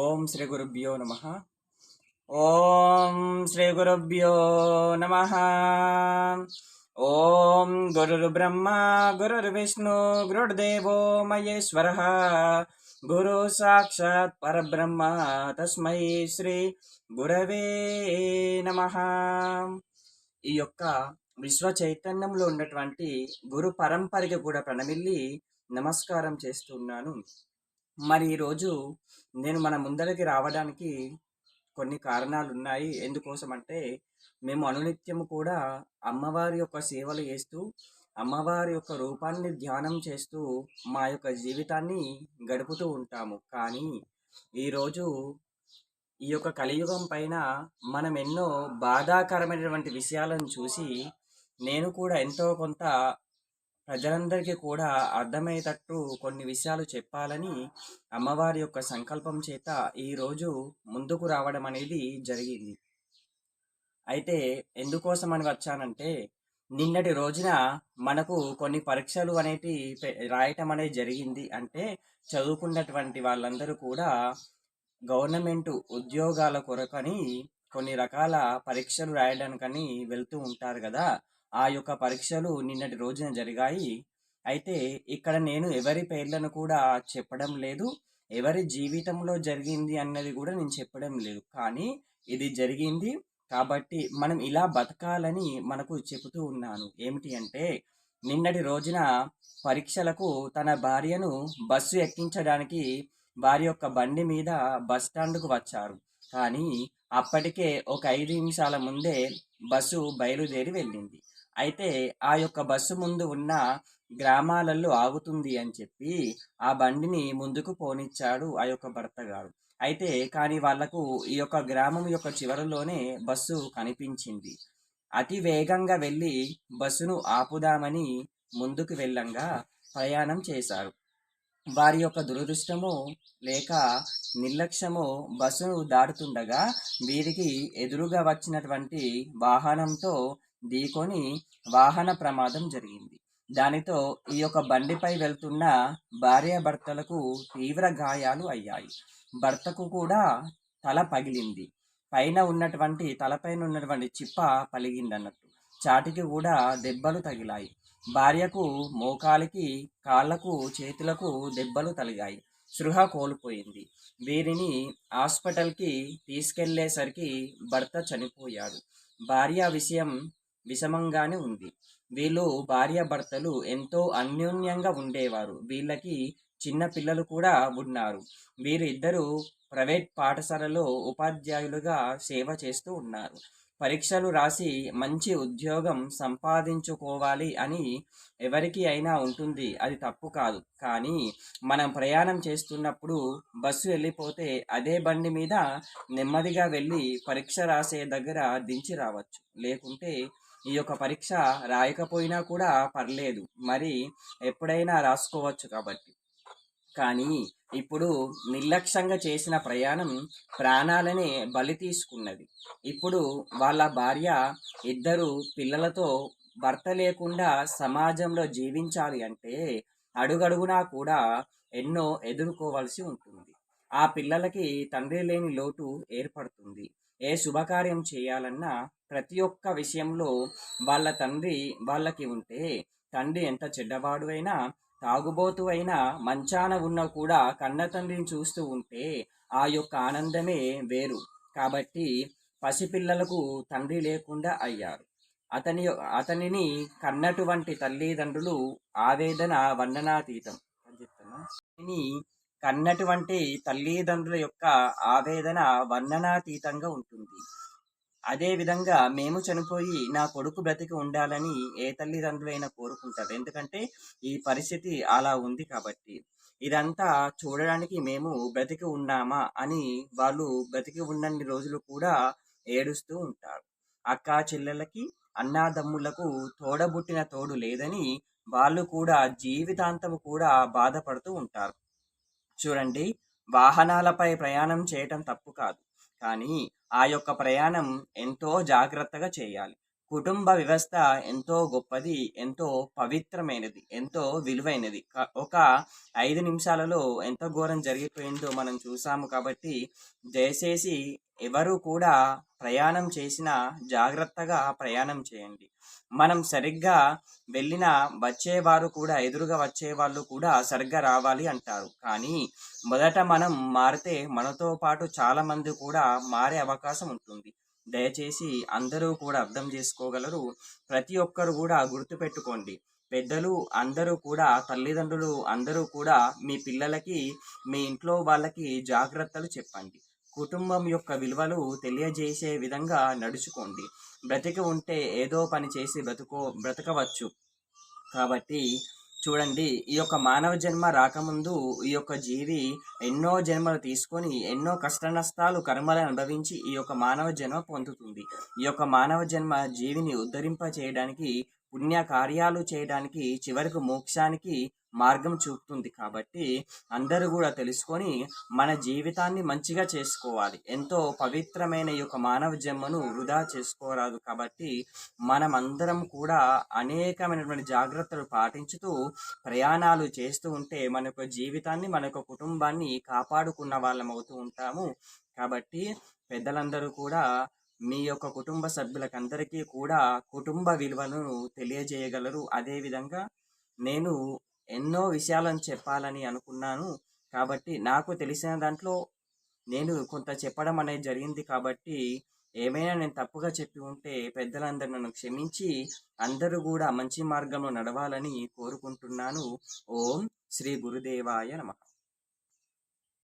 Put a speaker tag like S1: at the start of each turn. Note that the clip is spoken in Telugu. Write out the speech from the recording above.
S1: ఓం శ్రీ గురుభ్యో నమ ఓం శ్రీ గురుభ్యో నమ ఓం బ్రహ్మ గురుర్బ్రహ్మ విష్ణు గురుదేవో మహేశ్వర గురు సాక్షాత్ పరబ్రహ్మ తస్మై శ్రీ గురవే నమ ఈ యొక్క విశ్వ చైతన్యంలో ఉన్నటువంటి గురు పరంపరకి కూడా ప్రణమిల్లి నమస్కారం చేస్తున్నాను మరి ఈరోజు నేను మన ముందరికి రావడానికి కొన్ని కారణాలు ఉన్నాయి ఎందుకోసం అంటే మేము అనునిత్యము కూడా అమ్మవారి యొక్క సేవలు చేస్తూ అమ్మవారి యొక్క రూపాన్ని ధ్యానం చేస్తూ మా యొక్క జీవితాన్ని గడుపుతూ ఉంటాము కానీ ఈరోజు ఈ యొక్క కలియుగం పైన మనం ఎన్నో బాధాకరమైనటువంటి విషయాలను చూసి నేను కూడా ఎంతో కొంత ప్రజలందరికీ కూడా అర్థమయ్యేటట్టు కొన్ని విషయాలు చెప్పాలని అమ్మవారి యొక్క సంకల్పం చేత ఈరోజు ముందుకు రావడం అనేది జరిగింది అయితే ఎందుకోసం అని వచ్చానంటే నిన్నటి రోజున మనకు కొన్ని పరీక్షలు అనేటి రాయటం అనేది జరిగింది అంటే చదువుకున్నటువంటి వాళ్ళందరూ కూడా గవర్నమెంట్ ఉద్యోగాల కొరకని కొన్ని రకాల పరీక్షలు రాయడానికని వెళ్తూ ఉంటారు కదా ఆ యొక్క పరీక్షలు నిన్నటి రోజున జరిగాయి అయితే ఇక్కడ నేను ఎవరి పేర్లను కూడా చెప్పడం లేదు ఎవరి జీవితంలో జరిగింది అన్నది కూడా నేను చెప్పడం లేదు కానీ ఇది జరిగింది కాబట్టి మనం ఇలా బతకాలని మనకు చెబుతూ ఉన్నాను ఏమిటి అంటే నిన్నటి రోజున పరీక్షలకు తన భార్యను బస్సు ఎక్కించడానికి వారి యొక్క బండి మీద బస్ స్టాండ్కు వచ్చారు కానీ అప్పటికే ఒక ఐదు నిమిషాల ముందే బస్సు బయలుదేరి వెళ్ళింది అయితే ఆ యొక్క బస్సు ముందు ఉన్న గ్రామాలలో ఆగుతుంది అని చెప్పి ఆ బండిని ముందుకు పోనిచ్చాడు ఆ యొక్క భర్త గారు అయితే కానీ వాళ్లకు ఈ యొక్క గ్రామం యొక్క చివరలోనే బస్సు కనిపించింది అతి వేగంగా వెళ్ళి బస్సును ఆపుదామని ముందుకు వెళ్ళంగా ప్రయాణం చేశారు వారి యొక్క దురదృష్టము లేక నిర్లక్ష్యము బస్సును దాటుతుండగా వీరికి ఎదురుగా వచ్చినటువంటి వాహనంతో ఢీకొని వాహన ప్రమాదం జరిగింది దానితో ఈ యొక్క బండిపై వెళ్తున్న భార్యాభర్తలకు తీవ్ర గాయాలు అయ్యాయి భర్తకు కూడా తల పగిలింది పైన ఉన్నటువంటి తలపైన ఉన్నటువంటి చిప్ప పలిగింది అన్నట్టు చాటికి కూడా దెబ్బలు తగిలాయి భార్యకు మోకాలికి కాళ్లకు చేతులకు దెబ్బలు తలిగాయి సృహ కోల్పోయింది వీరిని హాస్పిటల్కి తీసుకెళ్లేసరికి భర్త చనిపోయాడు భార్య విషయం విషమంగానే ఉంది వీళ్ళు భార్యాభర్తలు ఎంతో అన్యోన్యంగా ఉండేవారు వీళ్ళకి చిన్న పిల్లలు కూడా ఉన్నారు వీరిద్దరూ ప్రైవేట్ పాఠశాలలో ఉపాధ్యాయులుగా సేవ చేస్తూ ఉన్నారు పరీక్షలు రాసి మంచి ఉద్యోగం సంపాదించుకోవాలి అని ఎవరికి అయినా ఉంటుంది అది తప్పు కాదు కానీ మనం ప్రయాణం చేస్తున్నప్పుడు బస్సు వెళ్ళిపోతే అదే బండి మీద నెమ్మదిగా వెళ్ళి పరీక్ష రాసే దగ్గర దించి రావచ్చు లేకుంటే ఈ యొక్క పరీక్ష రాయకపోయినా కూడా పర్లేదు మరి ఎప్పుడైనా రాసుకోవచ్చు కాబట్టి కానీ ఇప్పుడు నిర్లక్ష్యంగా చేసిన ప్రయాణం ప్రాణాలనే బలి తీసుకున్నది ఇప్పుడు వాళ్ళ భార్య ఇద్దరు పిల్లలతో భర్త లేకుండా సమాజంలో జీవించాలి అంటే అడుగడుగునా కూడా ఎన్నో ఎదుర్కోవాల్సి ఉంటుంది ఆ పిల్లలకి తండ్రి లేని లోటు ఏర్పడుతుంది ఏ శుభకార్యం చేయాలన్నా ప్రతి ఒక్క విషయంలో వాళ్ళ తండ్రి వాళ్ళకి ఉంటే తండ్రి ఎంత చెడ్డవాడు అయినా తాగుబోతు అయినా మంచాన ఉన్నా కూడా కన్న తండ్రిని చూస్తూ ఉంటే ఆ యొక్క ఆనందమే వేరు కాబట్టి పసిపిల్లలకు తండ్రి లేకుండా అయ్యారు అతని అతనిని కన్నటువంటి తల్లిదండ్రులు ఆవేదన వర్ణనాతీతం అని చెప్తున్నా కన్నటువంటి తల్లిదండ్రుల యొక్క ఆవేదన వర్ణనాతీతంగా ఉంటుంది అదేవిధంగా మేము చనిపోయి నా కొడుకు బ్రతికి ఉండాలని ఏ తల్లిదండ్రులైనా కోరుకుంటారు ఎందుకంటే ఈ పరిస్థితి అలా ఉంది కాబట్టి ఇదంతా చూడడానికి మేము బ్రతికి ఉన్నామా అని వాళ్ళు బ్రతికి ఉన్నన్ని రోజులు కూడా ఏడుస్తూ ఉంటారు అక్క చెల్లెలకి అన్నాదమ్ములకు తోడబుట్టిన తోడు లేదని వాళ్ళు కూడా జీవితాంతము కూడా బాధపడుతూ ఉంటారు చూడండి వాహనాలపై ప్రయాణం చేయటం తప్పు కాదు కానీ ఆ యొక్క ప్రయాణం ఎంతో జాగ్రత్తగా చేయాలి కుటుంబ వ్యవస్థ ఎంతో గొప్పది ఎంతో పవిత్రమైనది ఎంతో విలువైనది ఒక ఐదు నిమిషాలలో ఎంత ఘోరం జరిగిపోయిందో మనం చూసాము కాబట్టి దయచేసి ఎవరు కూడా ప్రయాణం చేసిన జాగ్రత్తగా ప్రయాణం చేయండి మనం సరిగ్గా వెళ్ళిన వచ్చేవారు కూడా ఎదురుగా వచ్చే వాళ్ళు కూడా సరిగ్గా రావాలి అంటారు కానీ మొదట మనం మారితే మనతో పాటు చాలామంది కూడా మారే అవకాశం ఉంటుంది దయచేసి అందరూ కూడా అర్థం చేసుకోగలరు ప్రతి ఒక్కరు కూడా గుర్తుపెట్టుకోండి పెద్దలు అందరూ కూడా తల్లిదండ్రులు అందరూ కూడా మీ పిల్లలకి మీ ఇంట్లో వాళ్ళకి జాగ్రత్తలు చెప్పండి కుటుంబం యొక్క విలువలు తెలియజేసే విధంగా నడుచుకోండి బ్రతికి ఉంటే ఏదో పని చేసి బ్రతుకో బ్రతకవచ్చు కాబట్టి చూడండి ఈ యొక్క మానవ జన్మ రాకముందు ఈ యొక్క జీవి ఎన్నో జన్మలు తీసుకొని ఎన్నో కష్ట నష్టాలు కర్మలు అనుభవించి ఈ యొక్క మానవ జన్మ పొందుతుంది ఈ యొక్క మానవ జన్మ జీవిని ఉద్ధరింప చేయడానికి పుణ్య కార్యాలు చేయడానికి చివరికి మోక్షానికి మార్గం చూపుతుంది కాబట్టి అందరూ కూడా తెలుసుకొని మన జీవితాన్ని మంచిగా చేసుకోవాలి ఎంతో పవిత్రమైన ఈ యొక్క మానవ జన్మను వృధా చేసుకోరాదు కాబట్టి మనమందరం కూడా అనేకమైనటువంటి జాగ్రత్తలు పాటించుతూ ప్రయాణాలు చేస్తూ ఉంటే మన యొక్క జీవితాన్ని మన యొక్క కుటుంబాన్ని కాపాడుకున్న వాళ్ళం అవుతూ ఉంటాము కాబట్టి పెద్దలందరూ కూడా మీ యొక్క కుటుంబ సభ్యులకందరికీ కూడా కుటుంబ విలువను తెలియజేయగలరు అదేవిధంగా నేను ఎన్నో విషయాలను చెప్పాలని అనుకున్నాను కాబట్టి నాకు తెలిసిన దాంట్లో నేను కొంత చెప్పడం అనేది జరిగింది కాబట్టి ఏమైనా నేను తప్పుగా చెప్పి ఉంటే పెద్దలందరూ నన్ను క్షమించి అందరూ కూడా మంచి మార్గంలో నడవాలని కోరుకుంటున్నాను ఓం శ్రీ గురుదేవాయ నమః